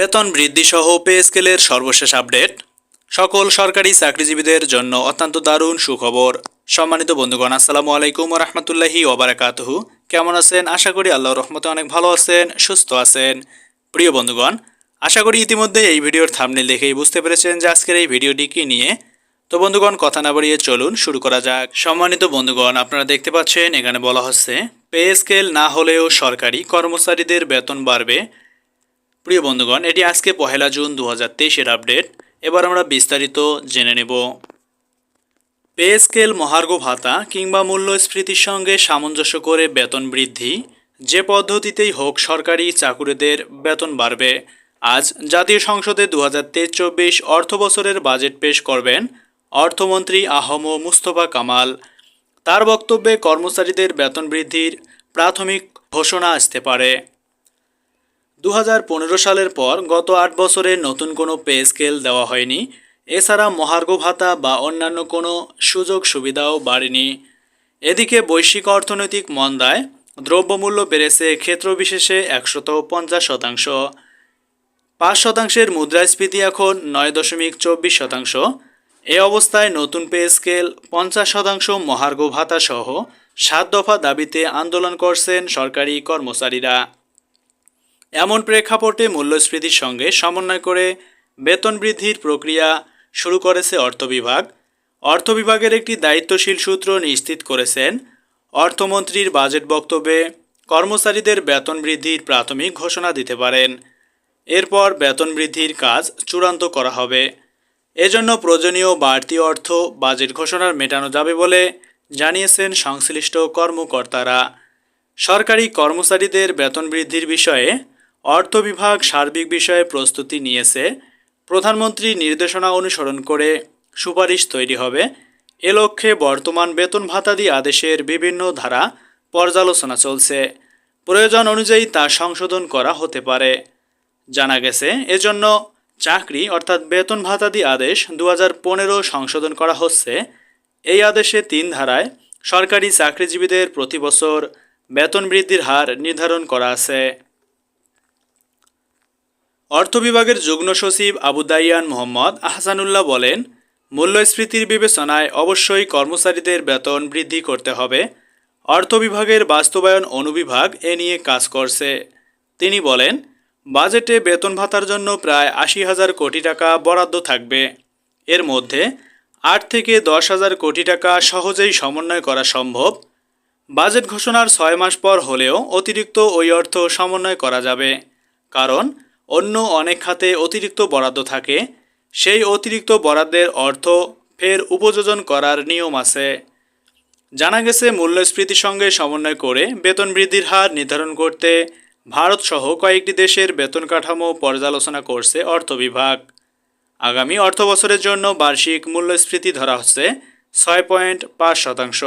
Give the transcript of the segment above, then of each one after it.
বেতন বৃদ্ধি সহ পে স্কেলের সর্বশেষ আপডেট। সকল সরকারি চাকরিজীবীদের জন্য অত্যন্ত দারুণ সুখবর। সম্মানিত বন্ধুগণ, আসসালামু আলাইকুম রহমতুল্লাহি ওবরাকাতহু। কেমন আছেন? আশা করি আল্লাহর রহমতে অনেক ভালো আছেন, সুস্থ আছেন। প্রিয় বন্ধুগণ, আশা করি ইতিমধ্যে এই ভিডিওর থামনেল দেখেই বুঝতে পেরেছেন যে আজকের এই ভিডিওটি কী নিয়ে। তো বন্ধুগণ, কথা না বাড়িয়ে চলুন, শুরু করা যাক। সম্মানিত বন্ধুগণ, আপনারা দেখতে পাচ্ছেন, এখানে বলা হচ্ছে, পে স্কেল না হলেও সরকারি কর্মচারীদের বেতন বাড়বে। প্রিয় বন্ধুগণ, এটি আজকে পহেলা জুন দু হাজার তেইশের আপডেট। এবার আমরা বিস্তারিত জেনে নেব। পে স্কেল মহার্ঘ ভাতা কিংবা মূল্যস্ফীতির সঙ্গে সামঞ্জস্য করে বেতন বৃদ্ধি, যে পদ্ধতিতেই হোক সরকারি চাকুরিদের বেতন বাড়বে। আজ জাতীয় সংসদে দু হাজার তেইশ চব্বিশ অর্থ বছরের বাজেট পেশ করবেন অর্থমন্ত্রী আহম মুস্তফা কামাল। তার বক্তব্যে কর্মচারীদের বেতন বৃদ্ধির প্রাথমিক ঘোষণা আসতে পারে। দু হাজার পনেরো সালের পর গত আট বছরে নতুন কোনো পে স্কেল দেওয়া হয়নি। এছাড়া মহার্ঘ ভাতা বা অন্যান্য কোনো সুযোগ সুবিধাও বাড়েনি। এদিকে বৈশ্বিক অর্থনৈতিক মন্দায় দ্রব্যমূল্য বেড়েছে ক্ষেত্রবিশেষে একশত পঞ্চাশ শতাংশ। পাঁচ শতাংশের মুদ্রাস্ফীতি এখন নয় দশমিক চব্বিশ শতাংশ। এ অবস্থায় নতুন পে স্কেল পঞ্চাশ শতাংশ মহার্ঘ ভাতা সহ সাত দফা দাবিতে আন্দোলন করছেন সরকারি কর্মচারীরা। এমন প্রেক্ষাপটে মূল্যস্ফীতির সঙ্গে সমন্বয় করে বেতন বৃদ্ধির প্রক্রিয়া শুরু করেছে অর্থ বিভাগ। অর্থ বিভাগের একটি দায়িত্বশীল সূত্র নিশ্চিত করেছেন অর্থমন্ত্রীর বাজেট বক্তব্যে কর্মচারীদের বেতন বৃদ্ধির প্রাথমিক ঘোষণা দিতে পারেন। এরপর বেতন বৃদ্ধির কাজ চূড়ান্ত করা হবে। এজন্য প্রয়োজনীয় বাড়তি অর্থ বাজেট ঘোষণার মেটানো যাবে বলে জানিয়েছেন সংশ্লিষ্ট কর্মকর্তারা। সরকারি কর্মচারীদের বেতন বৃদ্ধির বিষয়ে অর্থ বিভাগ সার্বিক বিষয়ে প্রস্তুতি নিয়েছে। প্রধানমন্ত্রী নির্দেশনা অনুসরণ করে সুপারিশ তৈরি হবে। এ লক্ষ্যে বর্তমান বেতন ভাতাদি আদেশের বিভিন্ন ধারা পর্যালোচনা চলছে। প্রয়োজন অনুযায়ী তা সংশোধন করা হতে পারে। জানা গেছে, এজন্য চাকরি অর্থাৎ বেতন ভাতাদি আদেশ দু হাজার পনেরো সংশোধন করা হচ্ছে। এই আদেশে তিন ধারায় সরকারি চাকরিজীবীদের প্রতি বছর বেতন বৃদ্ধির হার নির্ধারণ করা আছে। অর্থ বিভাগের যুগ্ম সচিব আবু দাইয়ান মোহাম্মদ আহসানুল্লাহ বলেন, মূল্যস্ফীতির বিবেচনায় অবশ্যই কর্মচারীদের বেতন বৃদ্ধি করতে হবে। অর্থ বিভাগের বাস্তবায়ন অনুবিভাগ এ নিয়ে কাজ করছে। তিনি বলেন, বাজেটে বেতন ভাতার জন্য প্রায় আশি হাজার কোটি টাকা বরাদ্দ থাকবে। এর মধ্যে আট থেকে দশ হাজার কোটি টাকা সহজেই সমন্বয় করা সম্ভব। বাজেট ঘোষণার ছয় মাস পর হলেও অতিরিক্ত ওই অর্থ সমন্বয় করা যাবে। কারণ অন্য অনেক খাতে অতিরিক্ত বরাদ্দ থাকে। সেই অতিরিক্ত বরাদ্দের অর্থ ফের উপযোজন করার নিয়ম আছে। জানা গেছে, মূল্যস্ফীতির সঙ্গে সমন্বয় করে বেতন বৃদ্ধির হার নির্ধারণ করতে ভারত সহ কয়েকটি দেশের বেতন কাঠামো পর্যালোচনা করছে অর্থ বিভাগ। আগামী অর্থ বছরের জন্য বার্ষিক মূল্যস্ফীতি ধরা হচ্ছে ছয় পয়েন্ট পাঁচ শতাংশ।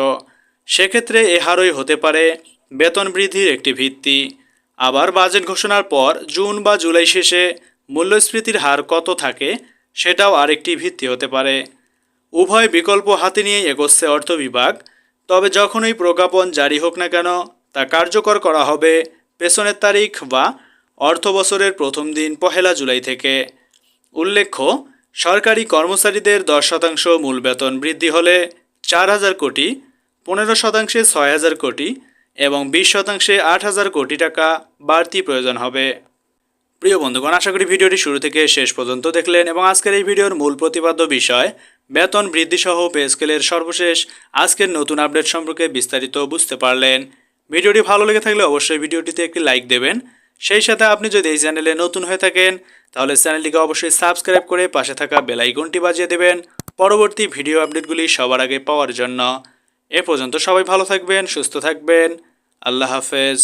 সেক্ষেত্রে এ হারই হতে পারে বেতন বৃদ্ধির একটি ভিত্তি। আবার বাজেট ঘোষণার পর জুন বা জুলাই শেষে মূল্যস্ফীতির হার কত থাকে সেটাও আরেকটি ভিত্তি হতে পারে। উভয় বিকল্প হাতে নিয়ে এগোচ্ছে অর্থ বিভাগ। তবে যখনই প্রজ্ঞাপন জারি হোক না কেন, তা কার্যকর করা হবে পেছনের তারিখ বা অর্থ বছরের প্রথম দিন পহেলা জুলাই থেকে। উল্লেখ্য, সরকারি কর্মচারীদের দশ শতাংশ মূল বেতন বৃদ্ধি হলে চার হাজার কোটি, পনেরো শতাংশে ছয় হাজার কোটি এবং বিশ শতাংশে আট হাজার কোটি টাকা বাড়তি প্রয়োজন হবে। প্রিয় বন্ধুগণ, আশা করি ভিডিওটি শুরু থেকে শেষ পর্যন্ত দেখলেন এবং আজকের এই ভিডিওর মূল প্রতিপাদ্য বিষয়, বেতন বৃদ্ধি সহ পে স্কেলের সর্বশেষ আজকের নতুন আপডেট সম্পর্কে বিস্তারিত বুঝতে পারলেন। ভিডিওটি ভালো লেগে থাকলে অবশ্যই ভিডিওটিতে একটি লাইক দেবেন। সেই সাথে আপনি যদি এই চ্যানেলে নতুন হয়ে থাকেন, তাহলে চ্যানেলটিকে অবশ্যই সাবস্ক্রাইব করে পাশে থাকা বেলাইকনটি বাজিয়ে দেবেন পরবর্তী ভিডিও আপডেটগুলি সবার আগে পাওয়ার জন্য। এ পর্যন্ত সবাই ভালো থাকবেন, সুস্থ থাকবেন। আল্লাহ হাফেজ।